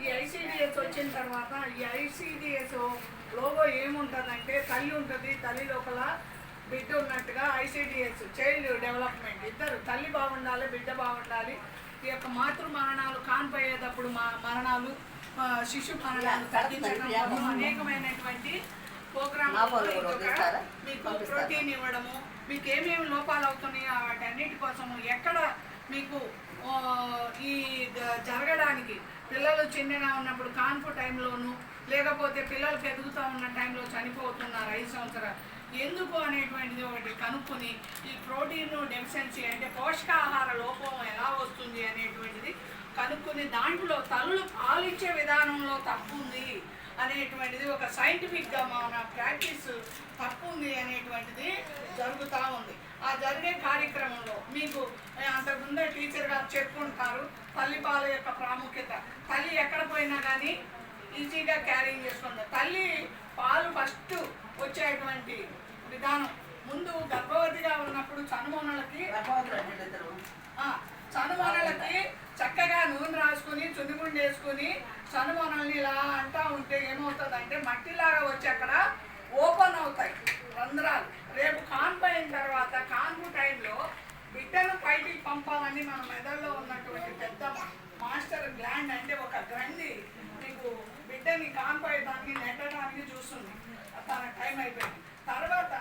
ఈ ఐసీడిఎస్ వచ్చిన తర్వాత ఈ ఐసీడిఎస్ లోగో ఏముంటుందంటే తల్లి ఉంటుంది తల్లి లోపల బిడ్డ ఉన్నట్టుగా ఐసీడిఎస్ చైల్డ్ డెవలప్మెంట్ ఇద్దరు తల్లి బాగుండాలి బిడ్డ బాగుండాలి ఈ యొక్క మాతృ మరణాలు కాన్పోయేటప్పుడు మా మరణాలు శిశు మరణాలు తగ్గించడం కోసం అనేకమైనటువంటి ప్రోగ్రామ్? మీకు? ప్రోటీన్ ఇవ్వడము మీకు ఏమేమి లోపాలు అవుతున్నాయో వాటన్నిటి కోసము ఎక్కడ మీకు ఈ గ- జరగడానికి పిల్లలు చిన్నగా ఉన్నప్పుడు కాన్పు టైంలోను లేకపోతే పిల్లలు పెరుగుతూ ఉన్న టైంలో చనిపోతున్నారు ఐదు సంవత్సరాలు. ఎందుకు అనేటువంటిది ఒకటి కనుక్కొని ఈ ప్రోటీన్ డెఫిషియన్సీ అంటే పోషకాహార లోపం ఎలా వస్తుంది అనేటువంటిది కనుక్కొని దాంట్లో తల్లులు పాలిచ్చే విధానంలో తప్పు ఉంది అనేటువంటిది ఒక సైంటిఫిక్గా మన ప్రాక్టీస్ తప్పు ఉంది అనేటువంటిది జరుగుతూ ఉంది. ఆ జరిగే కార్యక్రమంలో మీకు అంతకుముందే టీచర్ గారు చెప్పుకుంటారు తల్లిపాల యొక్క ప్రాముఖ్యత. తల్లి ఎక్కడ పోయినా కానీ ఈజీగా క్యారింగ్ చేసుకుంది. తల్లి పాలు ఫస్ట్ వచ్చేటువంటి విధానం. ముందు గర్భవతిగా ఉన్నప్పుడు చనుమొనలకి గర్భవతులు అంటే ఇద్దరు. ఆ, చనుమొనలకి చక్కగా వేసుకుని రాసుకుని చున్నిగుండు వేసుకుని చనుమొనల్ని ఇలా అంటా ఉంటే ఏమవుతుంది అంటే మట్టిలాగా వచ్చి అక్కడ ఓపెన్ అవుతాయి రంధ్రాలు. రేపు కాన్పు అయిన తర్వాత కాన్పు టైంలో బిడ్డను పైకి పంపాలని మన మెదడులో ఉన్నటువంటి పెద్ద మాస్టర్ గ్లాండ్ అంటే ఒక గ్రంథి మీకు బిడ్డని కాన్పు నెట్టడానికి చూస్తుంది. తన టైం అయిపోయింది. తర్వాత